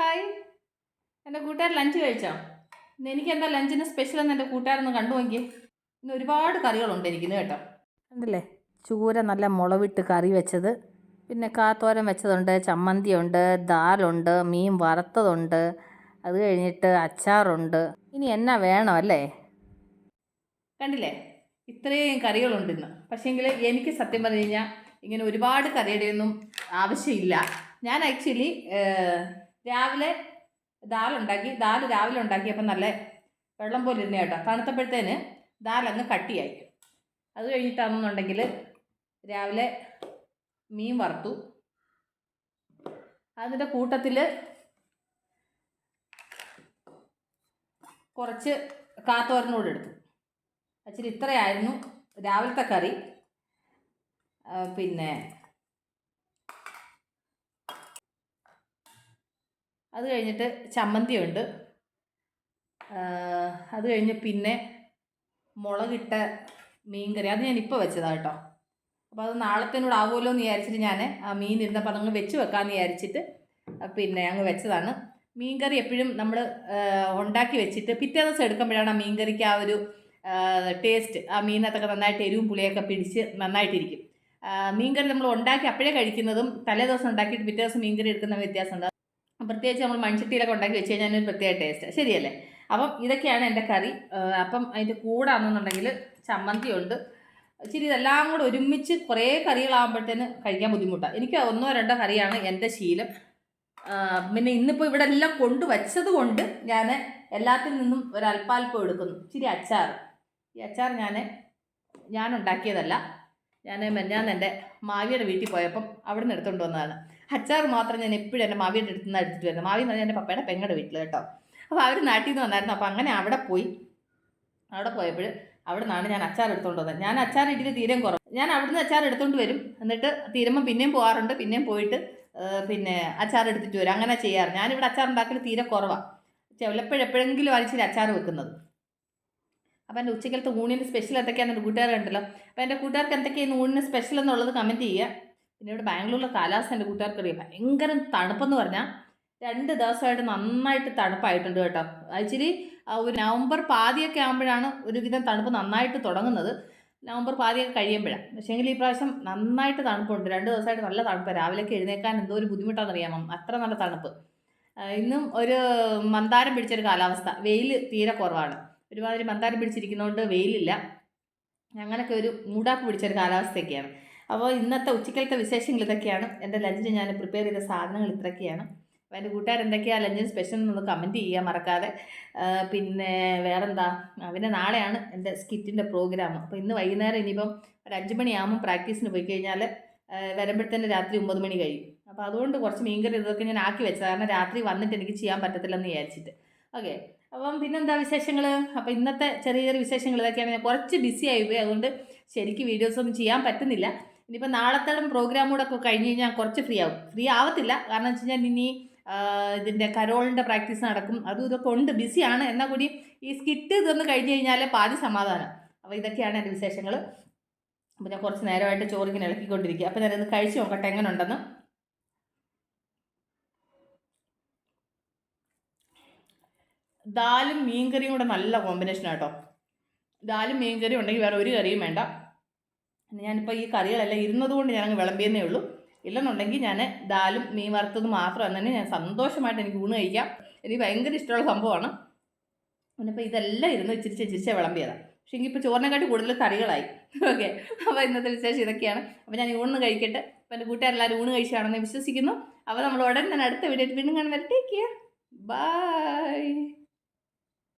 Hi. എന്റെ കൂട്ടുകാർ lunch കഴിച്ചോ? ഇന്ന് എനിക്ക് എന്താ ലഞ്ചിന് സ്പെഷ്യൽ എന്ന് എന്റെ കൂട്ടുകാരൊന്ന് കണ്ടു നോക്കിയേ. ഇന്ന് ഒരുപാട് കറികളുണ്ട് എനിക്കിന്ന് കേട്ടോ. കണ്ടില്ലേ? ചൂര നല്ല മുളവിട്ട് കറി വെച്ചത്. പിന്നെ കാത്തോരൻ വെച്ചതുണ്ട് ചമ്മന്തിയുണ്ട് ദാലുണ്ട് മീൻ വറുത്തതുണ്ട്. അത് കഴിഞ്ഞിട്ട് അച്ചാറുണ്ട്. ഇനി എന്നാ വേണം അല്ലേ? കണ്ടില്ലേ? ഇത്രയും കറികളുണ്ട് ഇന്ന്. പക്ഷേങ്കിൽ എനിക്ക് സത്യം പറഞ്ഞു കഴിഞ്ഞാൽ ഇങ്ങനെ ഒരുപാട് കറിയുടെ ഒന്നും ആവശ്യമില്ല. ഞാൻ ആക്ച്വലി രാവിലെ ദാൽ ഉണ്ടാക്കി ദാൽ രാവിലെ ഉണ്ടാക്കിയപ്പോൾ നല്ല വെള്ളം പോലെ ഇരുന്ന കേട്ടോ. തണുത്തപ്പോഴത്തേന് ദാൽ അങ്ങ് കട്ടിയായി. അത് കഴിഞ്ഞിട്ടാണെന്നുണ്ടെങ്കിൽ രാവിലെ മീൻ വറുത്തു. അതിന്റെ കൂട്ടത്തിൽ കുറച്ച് കാത്തോരനോട് എടുത്തു. അച്ഛൻ ഇത്രയായിരുന്നു രാവിലത്തെ കറി. പിന്നെ അത് കഴിഞ്ഞിട്ട് ചമ്മന്തിയുണ്ട്. അത് കഴിഞ്ഞ് പിന്നെ മുളകിട്ട മീൻകറി. അത് ഞാൻ ഇപ്പോൾ വെച്ചതാണ് കേട്ടോ. അപ്പോൾ അത് നാളത്തേനോട് ആവുമല്ലോ എന്ന് വിചാരിച്ചിട്ട് ഞാൻ ആ മീൻ ഇരുന്നപ്പോൾ അതങ്ങ് വെച്ച് വെക്കാമെന്ന് വിചാരിച്ചിട്ട് പിന്നെ അങ്ങ് വെച്ചതാണ്. മീൻകറി എപ്പോഴും നമ്മൾ ഉണ്ടാക്കി വെച്ചിട്ട് പിറ്റേ ദിവസം എടുക്കുമ്പോഴാണ് ആ മീൻകറിക്ക് ആ ഒരു ടേസ്റ്റ് ആ മീനകത്തൊക്കെ നന്നായിട്ട് എരിവും പുളിയൊക്കെ പിടിച്ച് നന്നായിട്ടിരിക്കും. മീൻകറി നമ്മൾ ഉണ്ടാക്കി അപ്പോഴേ കഴിക്കുന്നതും തലേ ദിവസം ഉണ്ടാക്കിയിട്ട് പിറ്റേ ദിവസം മീൻകറി എടുക്കുന്ന വ്യത്യാസമുണ്ട് പ്രത്യേകിച്ച് നമ്മൾ മൺചട്ടിയിലൊക്കെ ഉണ്ടാക്കി വെച്ച് കഴിഞ്ഞാൽ ഒരു പ്രത്യേക ടേസ്റ്റ് ശരിയല്ലേ? അപ്പം ഇതൊക്കെയാണ് എന്റെ കറി. അപ്പം അതിന്റെ കൂടെ ആണെന്നുണ്ടെങ്കിൽ ചമ്മന്തിയുണ്ട്. ഇച്ചിരി ഇതെല്ലാം കൂടെ ഒരുമിച്ച് കുറേ കറികളാകുമ്പോഴത്തേന് കഴിക്കാൻ ബുദ്ധിമുട്ടാണ്. എനിക്ക് ഒന്നോ രണ്ടോ കറിയാണ് എന്റെ ശീലം. പിന്നെ ഇന്നിപ്പോൾ ഇവിടെ എല്ലാം കൊണ്ടുവച്ചത് കൊണ്ട് ഞാൻ എല്ലാത്തിൽ നിന്നും ഒരു അല്പാൽപ്പം എടുക്കുന്നു. ഇച്ചിരി അച്ചാർ. ഈ അച്ചാർ ഞാൻ ഞാൻ ഉണ്ടാക്കിയതല്ല. ഞാൻ ഞാൻ എന്റെ മാവിയുടെ വീട്ടിൽ പോയപ്പം അവിടെ നിന്ന് എടുത്തുകൊണ്ട് വന്നതാണ്. അച്ചാർ മാത്രം ഞാൻ എപ്പോഴും എന്റെ മാവിയുടെ അടുത്ത് നിന്ന് എടുത്തിട്ട് വരുന്നത്. മാവി എന്ന് പറഞ്ഞാൽ എന്റെ പപ്പയുടെ പെങ്ങളുടെ വീട്ടിൽ കേട്ടോ. അപ്പോൾ അവർ നാട്ടിൽ നിന്ന് വന്നായിരുന്നു. അപ്പോൾ അങ്ങനെ അവിടെ പോയി. അവിടെ പോയപ്പോൾ അവിടെ നിന്നാണ് ഞാൻ അച്ചാർ എടുത്തുകൊണ്ട് വന്നത്. ഞാൻ അച്ചാർ ഇട്ടിട്ട് തീരെ കുറവ്. ഞാൻ അവിടുന്ന് അച്ചാർ എടുത്തുകൊണ്ട് വരും. എന്നിട്ട് തീരുമ്പോൾ പിന്നെയും പോകാറുണ്ട് പിന്നെയും പോയിട്ട് പിന്നെ അച്ചാർ എടുത്തിട്ട് വരും. അങ്ങനെ ചെയ്യാറ്. ഞാനിവിടെ അച്ചാർ ഉണ്ടാക്കൽ തീരെ കുറവാണ് ചിലപ്പോഴെപ്പോഴെങ്കിലും അരിച്ചിട്ട് അച്ചാർ വെക്കുന്നത്. അപ്പോൾ എന്റെ ഉച്ചക്കലത്തെ ഊണിന് സ്പെഷ്യൽ എന്തൊക്കെയാണ് എന്റെ കൂട്ടുകാർ കണ്ടല്ലോ അപ്പോൾ എന്റെ കൂട്ടുകാർക്ക് എന്തൊക്കെയാണ് ഊണിന് സ്പെഷ്യൽ എന്നുള്ളത് കമന്റ് ചെയ്യുക. പിന്നെ ഇവിടെ ബാംഗ്ലൂരിലെ കാലാവസ്ഥ എന്റെ കൂട്ടുകാർക്കറിയാം. ഭയങ്കര തണുപ്പെന്ന് പറഞ്ഞാൽ രണ്ട് ദിവസമായിട്ട് നന്നായിട്ട് തണുപ്പായിട്ടുണ്ട് കേട്ടോ. ആക്ച്വലി ഒരു നവംബർ പാതിയൊക്കെ ആകുമ്പോഴാണ് ഒരുവിധം തണുപ്പ് നന്നായിട്ട് തുടങ്ങുന്നത്. നവംബർ പാതിയൊക്കെ കഴിയുമ്പോഴാണ്. പക്ഷേങ്കിൽ ഈ പ്രാവശ്യം നന്നായിട്ട് തണുപ്പുണ്ട്. രണ്ട് ദിവസമായിട്ട് നല്ല തണുപ്പ്. രാവിലെയൊക്കെ എഴുന്നേക്കാൻ എന്തോ ഒരു ബുദ്ധിമുട്ടാണെന്ന് അറിയാമോ അത്ര നല്ല തണുപ്പ്. ഇന്നും ഒരു മന്ദാരം പിടിച്ചൊരു കാലാവസ്ഥ. വെയിൽ തീരെ കുറവാണ്. ഒരുമാതിരി മന്ദാരം പിടിച്ചിരിക്കുന്നതുകൊണ്ട് വെയിലില്ല. അങ്ങനെയൊക്കെ ഒരു മൂടാപ്പ് പിടിച്ചൊരു കാലാവസ്ഥയൊക്കെയാണ്. അപ്പോൾ ഇന്നത്തെ ഉച്ചക്കലത്തെ വിശേഷങ്ങൾ ഇതൊക്കെയാണ്. എന്റെ ലഞ്ചിന് ഞാൻ പ്രിപ്പയർ ചെയ്ത സാധനങ്ങൾ ഇത്രയൊക്കെയാണ്. അപ്പോൾ എന്റെ കൂട്ടുകാർ എന്തൊക്കെയാണ് ലഞ്ചിന് സ്പെഷ്യൽ എന്നൊന്ന് കമന്റ് ചെയ്യാൻ മറക്കാതെ. പിന്നെ വേറെന്താ? പിന്നെ നാളെയാണ് എന്റെ സ്കിറ്റിന്റെ പ്രോഗ്രാം അപ്പോൾ ഇന്ന് വൈകുന്നേരം ഇനിയിപ്പം ഒരു അഞ്ച് മണിയാകുമ്പോൾ പ്രാക്ടീസിന് പോയി കഴിഞ്ഞാൽ വരുമ്പോഴത്തേന് രാത്രി ഒമ്പത് മണി കഴിയും. അപ്പോൾ അതുകൊണ്ട് കുറച്ച് മീൻകറി ഇതൊക്കെ ഞാൻ ആക്കി വെച്ചത്. കാരണം രാത്രി വന്നിട്ട് എനിക്ക് ചെയ്യാൻ പറ്റത്തില്ലെന്ന് വിചാരിച്ചിട്ട്. ഓക്കെ. അപ്പം പിന്നെന്താ വിശേഷങ്ങൾ അപ്പോൾ ഇന്നത്തെ ചെറിയ ചെറിയ വിശേഷങ്ങൾ ഇതൊക്കെയാണ്. ഞാൻ കുറച്ച് ബിസി ആയി ആയിപ്പോയി അതുകൊണ്ട് ശരിക്കും വീഡിയോസ് ഒന്നും ചെയ്യാൻ പറ്റുന്നില്ല. ഇനിയിപ്പോൾ നാളത്തോളം പ്രോഗ്രാം കൂടെ ഒക്കെ കഴിഞ്ഞ് കഴിഞ്ഞാൽ കുറച്ച് ഫ്രീ ആവും. ഫ്രീ ആവത്തില്ല. കാരണം വെച്ച് കഴിഞ്ഞാൽ ഇനി ഇതിന്റെ കരോളിന്റെ പ്രാക്ടീസ് നടക്കും. അതും ഇതൊക്കെ ഉണ്ട്. ബിസിയാണ് എന്നാൽ കൂടി ഈ സ്കിറ്റ് ഇതൊന്ന് കഴിഞ്ഞ് കഴിഞ്ഞാൽ പാതി സമാധാനം. അപ്പോൾ ഇതൊക്കെയാണ് എന്റെ വിശേഷങ്ങൾ അപ്പോൾ ഞാൻ കുറച്ച് നേരമായിട്ട് ചോറിങ്ങനെ ഇളക്കിക്കൊണ്ടിരിക്കുക അപ്പോൾ ഞാനത് കഴിച്ച് നോക്കട്ടെ എങ്ങനെ ഉണ്ടെന്ന് ദാലും മീൻകറിയും കൂടെ നല്ല കോമ്പിനേഷൻ കേട്ടോ ദാലും മീൻകറിയും ഉണ്ടെങ്കിൽ വേറെ ഒരു കറിയും വേണ്ട. ഞാനിപ്പോൾ ഈ കറികളെല്ലാം ഇരുന്നത് കൊണ്ട് ഞാൻ അങ്ങ് വിളമ്പിയെന്നേ ഉള്ളൂ. ഇല്ലെന്നുണ്ടെങ്കിൽ ഞാൻ ദാലും മീൻ വറുത്തത് മാത്രം തന്നെ ഞാൻ സന്തോഷമായിട്ട് എനിക്ക് ഊണ് കഴിക്കാം. എനിക്ക് ഭയങ്കര ഇഷ്ടമുള്ള സംഭവമാണ്. പിന്നെ ഇപ്പോൾ ഇതെല്ലാം ഇരുന്ന് ഇച്ചിരിച്ച് ഇച്ചിരിച്ച് വിളമ്പിയതാണ് പക്ഷേ എങ്കിൽ ഇപ്പോൾ ചോറിനെക്കാട്ടി കൂടുതൽ കറികളായി. ഓക്കെ. അപ്പോൾ ഇന്നത്തെ വിശേഷം ഇതൊക്കെയാണ്. അപ്പോൾ ഞാൻ ഊണ് കഴിക്കട്ടെ. അപ്പോൾ എന്റെ കൂട്ടുകാരെല്ലാവരും ഊണ് കഴിച്ചാണെന്ന് വിശ്വസിക്കുന്നു. അപ്പോൾ നമ്മൾ ഉടൻ തന്നെ അടുത്ത വീഡിയോ വീണ്ടും കാണുന്നത് ടേക്ക് കെയർ ബൈ